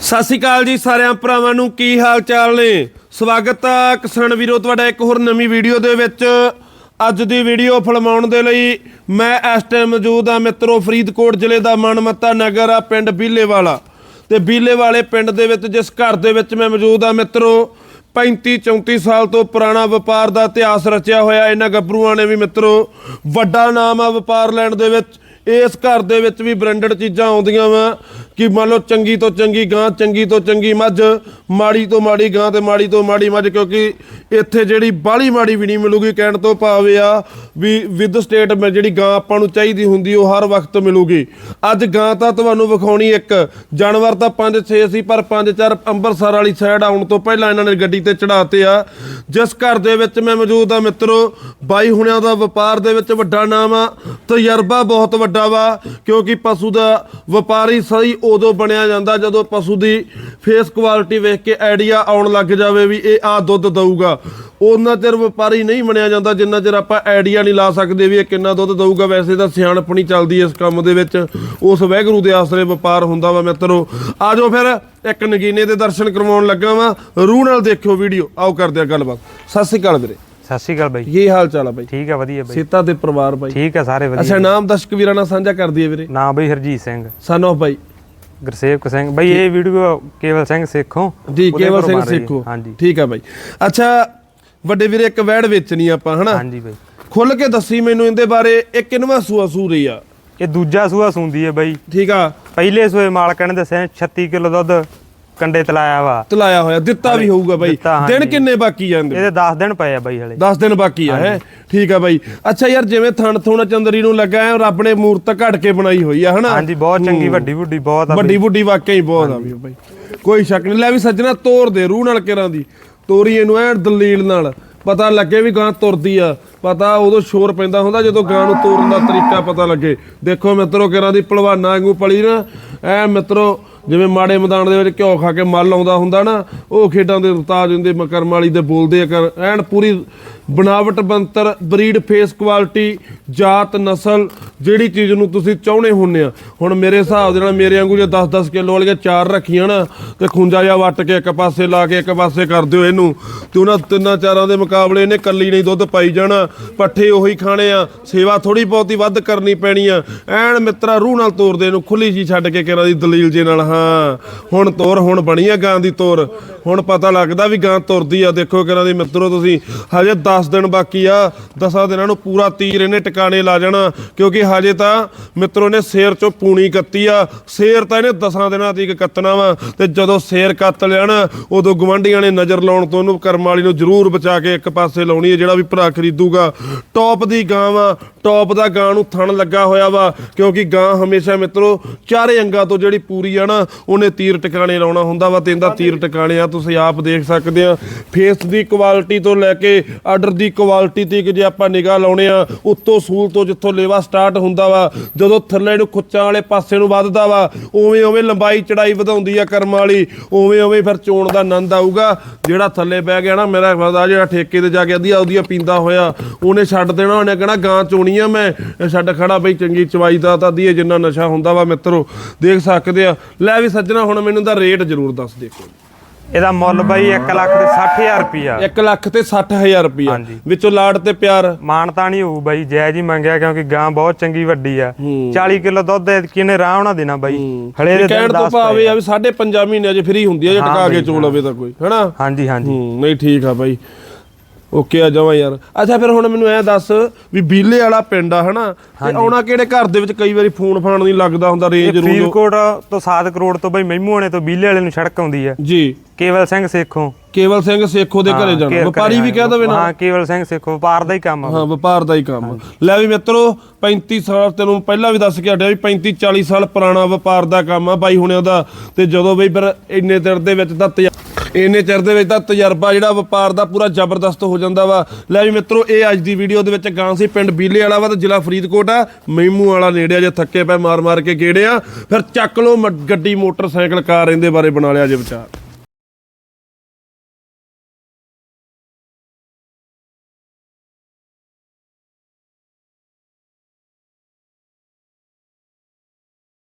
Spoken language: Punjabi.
ਸਤਿ ਸ਼੍ਰੀ ਅਕਾਲ ਜੀ ਸਾਰਿਆਂ ਭਰਾਵਾਂ ਨੂੰ, ਕੀ ਹਾਲ ਚਾਲ ਨੇ? ਸਵਾਗਤ ਆ ਕਿਸਾਨ ਵੀਰੋ, ਤੁਹਾਡਾ ਇੱਕ ਹੋਰ ਨਵੀਂ ਵੀਡੀਓ ਦੇ ਵਿੱਚ। ਅੱਜ ਦੀ ਵੀਡੀਓ ਫਿਲਮਾਉਣ ਦੇ ਲਈ ਮੈਂ ਇਸ ਟਾਈਮ ਮੌਜੂਦ ਆ ਮਿੱਤਰੋ, ਫਰੀਦਕੋਟ ਜ਼ਿਲ੍ਹੇ ਦਾ ਮਨਮੱਤਾ ਨਗਰ ਆ, ਪਿੰਡ ਬੀਲੇਵਾਲਾ। ਤੇ ਬੀਲੇਵਾਲੇ ਪਿੰਡ ਦੇ ਵਿੱਚ, ਜਿਸ ਘਰ ਦੇ ਵਿੱਚ ਮੈਂ ਮੌਜੂਦ ਆ ਮਿੱਤਰੋ 35 34 ਸਾਲ ਤੋਂ ਪੁਰਾਣਾ ਵਪਾਰ ਦਾ ਇਤਿਹਾਸ ਰਚਿਆ ਹੋਇਆ ਇਹਨਾਂ ਗੱਭਰੂਆਂ ਨੇ ਵੀ ਮਿੱਤਰੋ, ਵੱਡਾ ਨਾਮ ਆ ਵਪਾਰ ਲੈਣ ਦੇ ਵਿੱਚ। ਇਸ ਘਰ ਦੇ ਵਿੱਚ ਵੀ ਬ੍ਰਾਂਡਡ ਚੀਜ਼ਾਂ ਆਉਂਦੀਆਂ ਵਾ। ਕਿ ਮੰਨ ਲਓ ਚੰਗੀ ਤੋਂ ਚੰਗੀ ਗਾਂ, ਚੰਗੀ ਤੋਂ ਚੰਗੀ ਮੱਝ, ਮਾੜੀ ਤੋਂ ਮਾੜੀ ਗਾਂ ਤੇ ਮਾੜੀ ਤੋਂ ਮਾੜੀ ਮੱਝ, ਕਿਉਂਕਿ ਇੱਥੇ ਜਿਹੜੀ ਬਾਹਲੀ ਮਾੜੀ ਵੀ ਨਹੀਂ ਮਿਲੂਗੀ ਕਹਿਣ ਤੋਂ ਭਾਵ ਇਹ ਆ ਵੀ ਵਿਦ ਸਟੇਟ ਮੈਂ ਜਿਹੜੀ ਗਾਂ ਆਪਾਂ ਨੂੰ ਚਾਹੀਦੀ ਹੁੰਦੀ, ਉਹ ਹਰ ਵਕਤ ਮਿਲੂਗੀ। ਅੱਜ ਗਾਂ ਤਾਂ ਤੁਹਾਨੂੰ ਵਿਖਾਉਣੀ ਇੱਕ, ਜਾਨਵਰ ਤਾਂ 5-6 ਸੀ, ਪਰ 5-4 ਅੰਮ੍ਰਿਤਸਰ ਵਾਲੀ ਸਾਈਡ ਆਉਣ ਤੋਂ ਪਹਿਲਾਂ ਇਹਨਾਂ ਨੇ ਗੱਡੀ ਤੇ ਚੜਾਤੇ ਆ। ਜਿਸ ਘਰ ਦੇ ਵਿੱਚ ਮੈਂ ਮੌਜੂਦ ਆ ਮਿੱਤਰੋ, ਬਾਈ ਹੁਣਿਆਂ ਦਾ ਵਪਾਰ ਦੇ ਵਿੱਚ ਵੱਡਾ ਨਾਮ ਆ, ਤਜਰਬਾ ਬਹੁਤ ਵੱਡਾ ਵਾ, ਕਿਉਂਕਿ ਪਸ਼ੂ ਦਾ ਵਪਾਰੀ ਸਹੀ ਉਦੋਂ ਬਣਿਆ ਜਾਂਦਾ ਜਦੋਂ ਪਸ਼ੂ ਦੀ ਫੇਸ ਕੁਆਲਿਟੀ ਵੇਖ ਕੇ ਆਈਡੀਆ ਆਉਣ ਲੱਗ ਜਾਵੇ ਵੀ ਇਹ ਆ ਦੁੱਧ ਦਊਗਾ। ਉਹਨਾਂ ਚਿਰ ਵਪਾਰੀ ਨਹੀਂ ਬਣਿਆ ਜਾਂਦਾ, ਜਿੰਨਾ ਚਿਰ ਆਪਾਂ ਆਈਡੀਆ ਨਹੀਂ ਲਾ ਸਕਦੇ ਵੀ ਇਹ ਕਿੰਨਾ ਦੁੱਧ ਦਊਗਾ। ਵੈਸੇ ਤਾਂ ਸਿਆਣਪਣੀ ਚੱਲਦੀ ਇਸ ਕੰਮ ਦੇ ਵਿੱਚ। ਉਸ ਵਹਿਗੁਰੂ ਦੇ ਆਸਰੇ ਵਪਾਰ ਹੁੰਦਾ ਵਾ ਮਿੱਤਰੋ। ਆਜੋ ਫਿਰ ਇੱਕ ਨਗੀਨੇ ਦੇ ਦਰਸ਼ਨ ਕਰਵਾਉਣ ਲੱਗਾ ਵਾ। ਰੂਹ ਨਾਲ ਦੇਖਿਓ ਵੀਡੀਓ। ਆਓ ਕਰਦੇ ਆ ਗੱਲਬਾਤ। ਸਤਿ ਸ਼੍ਰੀ ਅਕਾਲ ਵੀਰੇ। ਸਤਿ ਸ਼੍ਰੀ ਅਕਾਲ ਬਾਈ। ਕੀ ਹਾਲ ਚਾਲ ਆ ਬਾਈ? ਠੀਕ ਆ ਵਧੀਆ ਬਾਈ। ਸੀਤਾ ਦੇ ਪਰਿਵਾਰ ਬਾਈ। ਠੀਕ ਆ ਸਾਰੇ ਵਧੀਆ ਅੱਛਾ ਨਾਮ ਦਰਸ਼ਕ ਵੀਰਾਂ ਨਾਲ ਸਾਂਝਾ ਕਰ ਦਈਏ ਵੀਰੇ। ਨਾਂ ਬਾਈ ਹਰਜੀਤ ਸਿੰਘ। ਸਨ ਆਫ ਬਾਈ। ਗੁਰਸੇਵਕ ਸਿੰਘ। ਬਾਈ ਇਹ ਵੀਡੀਓ ਕੇਵਲ ਸਿੰਘ ਸੇਖੋਂ ਜੀ ਕੇਵਲ ਸਿੰਘ। ਸੇਖੋ। ਹਾਂਜੀ। ਠੀਕ ਆ ਬਾਈ। ਅੱਛਾ ਵੱਡੇ ਵੀਰੇ ਇੱਕ ਵੈੜ ਵੇਚਣੀ ਆਪਾਂ ਹਨਾ? ਹਾਂਜੀ ਬਾਈ। ਖੁੱਲ ਕੇ ਦੱਸੀ ਮੈਨੂੰ ਇਹਦੇ ਬਾਰੇ ਇਹ ਕਿੰਨਵਾ ਸੂਆ ਸੂ ਰਹੀ ਆ? ਇਹ ਦੂਜਾ ਸੂਆ ਸੁੰਦੀ ਹੈ ਬਾਈ। ਠੀਕ ਆ। ਪਹਿਲੇ ਸੂਏ ਮਾਲਕਾਂ ਨੇ ਦੱਸਿਆ 36 ਕਿਲੋ ਦੁੱਧ। ਕੰਡੇ ਤਲਾਇਆ ਵਾ। ਤਲਾਇਆ ਹੋਇਆ ਦਿੱਤਾ ਵੀ ਹੋਊਗਾ ਬਾਈ। ਦਿੱਤਾ, ਦਿਨ। ਕਿੰਨੇ ਬਾਕੀ ਜਾਂਦੇ ਇਹਦੇ? 10 ਦਿਨ ਪਏ ਆ ਬਾਈ ਹਲੇ। 10 ਦਿਨ ਬਾਕੀ ਆ ਹੈ? ਠੀਕ ਆ ਬਾਈ। ਅੱਛਾ ਯਾਰ ਜਿਵੇਂ ਥਣ ਥੁਣ ਚੰਦਰੀ ਨੂੰ ਲੱਗਾ ਹੈ ਰੱਬ ਨੇ ਮੂਰਤ ਘੜ ਕੇ ਬਣਾਈ ਹੋਈ ਆ ਹਨਾ? ਹਾਂਜੀ ਬਹੁਤ ਚੰਗੀ ਵੱਡੀ ਵੱਡੀ ਬਹੁਤ ਆ ਬਾਈ। ਵੱਡੀ ਵੱਡੀ ਵਾਕਿਆ ਹੀ ਬਹੁਤ ਆ ਵੀ ਬਾਈ। ਕੋਈ ਸ਼ੱਕ ਨਹੀਂ। ਲੈ ਵੀ ਸੱਜਣਾ ਤੋਰ ਦੇ ਰੂਹ ਨਾਲ ਕਿਰਾਂ ਦੀ। ਤੋਰੀ ਇਹਨੂੰ ਐਨ ਦਲੀਲ ਨਾਲ। ਪਤਾ ਲੱਗੇ ਵੀ ਗਾਂ ਤੁਰਦੀ ਆ। ਪਤਾ ਉਦੋਂ ਸ਼ੋਰ ਪੈਂਦਾ ਹੁੰਦਾ ਜਦੋਂ ਗਾਂ ਨੂੰ ਤੋਰਨ ਦਾ ਤਰੀਕਾ ਪਤਾ ਲੱਗੇ। ਦੇਖੋ ਮਿੱਤਰੋ ਕਿਰਾਂ ਦੀ ਭਲਵਾਨਾ ਵਾਂਗੂ ਪਲੀ ਨਾ। ਐ ਮਿੱਤਰੋ, ਜਿਵੇਂ ਮਾੜੇ ਮੈਦਾਨ ਦੇ ਵਿੱਚ ਘਿਓ ਖਾ ਕੇ ਮੱਲ ਆਉਂਦਾ ਹੁੰਦਾ ਨਾ, ਉਹ ਖੇਡਾਂ ਦੇ ਉਸਤਾਦ ਹੁੰਦੇ, ਮਕਰਮ ਵਾਲੀ ਦੇ ਬੋਲਦੇ ਆ ਕਰ। ਐਨ ਪੂਰੀ ਬਣਾਵਟ ਬੰਤਰ ਬਰੀਡ ਫੇਸ ਕੁਆਲਿਟੀ ਜਾਤ, ਨਸਲ, ਜਿਹੜੀ ਚੀਜ਼ ਨੂੰ ਤੁਸੀਂ ਚਾਹੁੰਦੇ ਹੁੰਨੇ ਆ। ਹੁਣ ਮੇਰੇ ਹਿਸਾਬ ਦੇ ਨਾਲ ਮੇਰੇ ਵਾਂਗੂ ਜੇ 10-10 ਕਿਲੋ ਵਾਲੀਆਂ ਚਾਰ ਰੱਖੀਆਂ ਨਾ, ਤੇ ਖੁੰਜਾ ਜਿਹਾ ਵੱਟ ਕੇ ਇੱਕ ਪਾਸੇ ਲਾ ਕੇ ਇੱਕ ਪਾਸੇ ਕਰ ਦਿਓ ਇਹਨੂੰ। ਤੇ ਉਹਨਾਂ ਤਿੰਨਾਂ ਚਾਰਾਂ ਦੇ ਮੁਕਾਬਲੇ ਇਹਨੇ ਕੱਲੀ ਨਹੀਂ ਦੁੱਧ ਪਾਈ ਜਾਣਾ। ਪੱਠੇ ਉਹੀ ਖਾਣੇ ਆ, ਸੇਵਾ ਥੋੜੀ ਬਹੁਤੀ ਵੱਧ ਕਰਨੀ ਪੈਣੀ ਆ। ਐਨ ਮਿੱਤਰਾ ਰੂਹ ਨਾਲ ਤੋਰ ਦੇ ਇਹਨੂੰ ਖੁੱਲੀ ਜੀ ਛੱਡ ਕੇ ਕਿਹਨਾਂ ਦੀ ਦਲੀਲ ਜੇ ਨਾਲ, ਹਾਂ। ਹੁਣ ਤੋਰ, ਹੁਣ ਬਣੀ ਆ ਗਾਂ ਦੀ ਤੋਰ। ਹੁਣ ਪਤਾ ਲੱਗਦਾ ਵੀ ਗਾਂ ਤੁਰਦੀ ਆ। ਦੇਖੋ ਕਿਹਨਾਂ ਦੀ ਮਿੱਤਰੋ ਤੁਸੀਂ, ਹਜੇ 10 ਦਿਨ ਬਾਕੀ ਆ। 10 ਦਿਨਾਂ ਨੂੰ ਪੂਰਾ ਤੀਰ ਇਹਨੇ ਟਿਕਾਣੇ ਲਾ ਜਾਣਾ, ਕਿਉਂਕਿ ਹਜੇ ਤਾਂ ਮਿੱਤਰੋ ਨੇ ਸੇਰ ਚੋਂ ਪੂਣੀ ਕੱਤੀ ਆ। ਸੇਰ ਤਾਂ ਇਹਨੇ 10 ਦਿਨਾਂ ਤੀਕ ਕੱਤਣਾ ਵਾ, ਤੇ ਜਦੋਂ ਸੇਰ ਕੱਤ ਲਿਆ ਨਾ ਉਦੋਂ ਗਵੰਡੀਆਂ ਨੇ ਨਜ਼ਰ ਲਾਉਣ ਤੋਂ ਉਹਨੂੰ ਕਰਮ ਵਾਲੀ ਨੂੰ ਜ਼ਰੂਰ ਬਚਾ ਕੇ ਇੱਕ ਪਾਸੇ ਲਾਉਣੀ ਹੈ ਜਿਹੜਾ ਵੀ ਭਰਾ ਖਰੀਦੂਗਾ। ਟੌਪ ਦੀ ਗਾਂ ਵਾ ਟੌਪ ਦਾ ਗਾਂ ਨੂੰ ਥਣ ਲੱਗਾ ਹੋਇਆ ਵਾ ਕਿਉਂਕਿ ਗਾਂ ਹਮੇਸ਼ਾ ਮਿੱਤਰੋ ਚਾਰੇ ਅੰਗਾਂ ਤੋਂ ਜਿਹੜੀ ਪੂਰੀ ਆ ਨਾ ਉਹਨੇ ਤੀਰ ਟਿਕਾਣੇ ਲਾਉਣਾ ਹੁੰਦਾ ਵਾ ਤੇ ਇਹਦਾ ਤੀਰ ਟਿਕਾਣੇ ਆ ਤੁਸੀਂ ਆਪ ਦੇਖ ਸਕਦੇ ਆ। ਫੇਸ ਦੀ ਕੁਆਲਿਟੀ ਤੋਂ ਲੈ ਕੇ ਆਰਡਰ ਦੀ ਕੁਆਲਿਟੀ ਤੱਕ ਜੇ ਆਪਾਂ ਨਿਗਾਹ ਲਾਉਣੇ ਆ ਉੱਤੋਂ ਸੂਲ ਤੋਂ ਜਿੱਥੋਂ ਲੇਵਾ ਸਟਾਰਟ ਹੁੰਦਾ ਵਾ ਜਦੋਂ ਥੱਲੇ ਨੂੰ ਖੁੱਚਾਂ ਵਾਲੇ ਪਾਸੇ ਨੂੰ ਵੱਧਦਾ ਵਾ ਉਵੇਂ ਉਵੇਂ ਲੰਬਾਈ ਚੜਾਈ ਵਧਾਉਂਦੀ ਆ ਕਰਮ ਵਾਲੀ ਉਵੇਂ ਉਵੇਂ ਫਿਰ ਚੋਣ ਦਾ ਆਨੰਦ ਆਊਗਾ। ਜਿਹੜਾ ਥੱਲੇ ਬਹਿ ਗਿਆ ਨਾ ਮੇਰਾ ਖੁਦਾ ਜਿਹੜਾ ਠੇਕੇ ਤੇ ਜਾ ਕੇ ਅੱਧੀਆਂ ਉਹਦੀਆਂ ਪੀਂਦਾ ਹੋਇਆ ਉਹਨੇ ਛੱਡ ਦੇਣਾ ਉਹਨੇ ਕਹਿਣਾ ਗਾਂ ਚੋਣੀ ਆ ਮੈਂ। ਛੱਡ ਖੜਾ ਬਈ ਚੰਗੀ ਚਵਾਈ ਦਾ ਤਾਂ ਅੱਧੀਏ ਜਿੰਨਾ ਨਸ਼ਾ ਹੁੰਦਾ ਵਾ ਮਿੱਤਰੋ ਦੇਖ ਸਕਦੇ ਆ। ਲੈ ਵੀ ਸੱਜਣਾ ਹੁਣ ਮੈਨੂੰ ਦਾ ਰੇਟ ਜ਼ਰੂਰ ਦੱਸ ਦੇ ਕੋਈ। ਇਹਦਾ ਮੁੱਲ ਬਾਈ 1 ਲੱਖ ਤੇ 60000 ਰੁਪਿਆ 1 ਲੱਖ ਤੇ 60000 ਰੁਪਇਆ ਹਾਂਜੀ। ਵਿੱਚੋਂ ਲਾੜ ਤੇ ਪਿਆਰ। ਮਾਨਤਾ ਨਹੀਂ ਹੋਊ ਬਾਈ ਜਾਇਜ਼ ਹੀ ਮੰਗਿਆ ਕਿਉਂਕਿ ਗਾਂ ਬਹੁਤ ਚੰਗੀ ਵੱਡੀ ਆ। 40 ਕਿਲੋ ਦੁੱਧ ਕਿਨੇ ਆਰਾਮ ਨਾਲ ਦੇਣਾ ਬਾਈ? ਹਲੇ ਦੇ ਕਹਿਣ ਤੋਂ 10 ਭਾਵ ਆ ਵੀ ਸਾਢੇ ਪੰਜਾਂ ਮਹੀਨਿਆਂ 'ਚ ਫ੍ਰੀ ਹੁੰਦੀ ਆ ਜੇ ਟਕਾ ਕੇ ਬਈ, ਚੋ ਲਵੇ ਤਾਂ ਕੋਈ ਹੈਨਾ? ਹਾਂਜੀ ਹਾਂਜੀ। ਨਹੀਂ ਠੀਕ ਆ ਬਾਈ। ਓਕੇ ਆ ਜਾਵਾਂ ਯਾਰ। ਅੱਛਾ ਫਿਰ ਹੁਣ ਮੈਨੂੰ ਐ ਦੱਸ ਵੀ ਬੀਲੇ ਵਾਲਾ ਪਿੰਡ ਆ ਹਨਾ? ਤੇ ਆਉਣਾ ਕਿਹੜੇ ਘਰ ਦੇ ਵਿੱਚ? ਕਈ ਵਾਰੀ ਫੋਨ ਫਾਨ ਨਹੀਂ ਲੱਗਦਾ ਹੁੰਦਾ ਰੇਂਜ ਰੂਜ। ਫਰੀਦਕੋਟ ਤੋਂ 7 ਕਰੋੜ ਤੋਂ ਬਾਈ ਵਾਲੇ ਤੋਂ ਬੀਲੇ ਵਾਲੇ ਨੂੰ ਸੜਕ ਆਉਂਦੀ ਹੈ। ਜੀ। ਕੇਵਲ ਸਿੰਘ ਸੇਖੋਂ। ਕੇਵਲ ਸਿੰਘ ਸੇਖੋ ਦੇ ਘਰੇ ਜਾਣਾ। ਵਪਾਰੀ ਵੀ ਕਹਿ ਦਵੇ ਨਾ। ਹਾਂ ਕੇਵਲ ਸਿੰਘ ਸੇਖੋਂ ਵਪਾਰ ਦਾ ਹੀ ਕੰਮ ਆ। ਹਾਂ ਵਪਾਰ ਦਾ ਹੀ ਕੰਮ। ਲੈ ਵੀ ਮਿੱਤਰੋ 35 ਸਾਲ ਤੈਨੂੰ ਪਹਿਲਾਂ ਵੀ ਦੱਸ ਕੇ ਹਟਿਆ ਵੀ 35 40 ਸਾਲ ਪੁਰਾਣਾ ਵਪਾਰ ਦਾ ਕੰਮ ਆ ਬਾਈ ਹੁਣਿਆਂ ਦਾ ਤੇ ਜਦੋਂ ਬਈ ਫਿਰ ਇੰਨੇ ਚਿਰ ਦੇ ਵਿੱਚ ਤਾਂ ਇੰਨੇ ਚਿਰ ਦੇ ਵਿੱਚ ਤਾਂ ਤਜਰਬਾ ਜਿਹੜਾ ਵਪਾਰ ਦਾ ਪੂਰਾ ਜ਼ਬਰਦਸਤ ਹੋ ਜਾਂਦਾ ਵਾ। ਲੈ ਵੀ ਮਿੱਤਰੋ, ਇਹ ਅੱਜ ਦੀ ਵੀਡੀਓ ਦੇ ਵਿੱਚ ਗਾਂ ਸੀ ਪਿੰਡ ਬੀਲੇ ਵਾਲਾ ਵਾ ਤੇ ਜ਼ਿਲ੍ਹਾ ਫਰੀਦਕੋਟ ਆ। ਮਹਿਮੂ ਵਾਲਾ ਨੇੜੇ ਆ, ਜੇ ਥੱਕੇ ਪਏ ਮਾਰ ਮਾਰ ਕੇ ਗੇੜੇ ਆ। ਫਿਰ ਚੱਕ ਲੋ ਮ- ਗੱਡੀ, ਮੋਟਰਸਾਈਕਲ, ਕਾਰ ਇਹਦੇ ਬਾਰੇ ਬਣਾ ਲਿਆ ਜੇ ਵਿਚਾਰ।